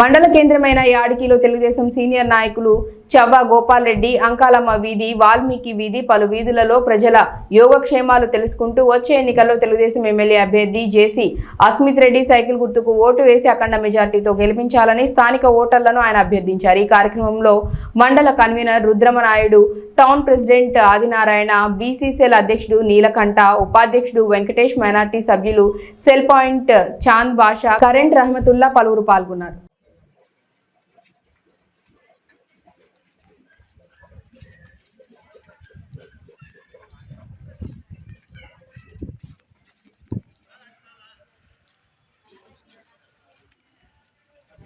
మండల కేంద్రమైన యాడికిలో తెలుగుదేశం సీనియర్ నాయకులు చవ్వ గోపాల్ రెడ్డి అంకాలమ్మ వీధి వాల్మీకి వీధి పలు వీధులలో ప్రజల యోగక్షేమాలు తెలుసుకుంటూ వచ్చే ఎన్నికల్లో తెలుగుదేశం ఎమ్మెల్యే అభ్యర్థి జేసీ అస్మిత్ రెడ్డి సైకిల్ గుర్తుకు ఓటు వేసి అఖండ మెజార్టీతో గెలిపించాలని స్థానిక ఓటర్లను ఆయన అభ్యర్థించారు. ఈ కార్యక్రమంలో మండల convener Rudramanaidu town president Adinarayana BCCL అధ్యక్షుడు నీలకంఠ ఉపాధ్యక్షుడు వెంకటేష్ మైనార్టీ సభ్యులు cell point Chand Basha current Rahamatullah పలువురు పాల్గొన్నారు.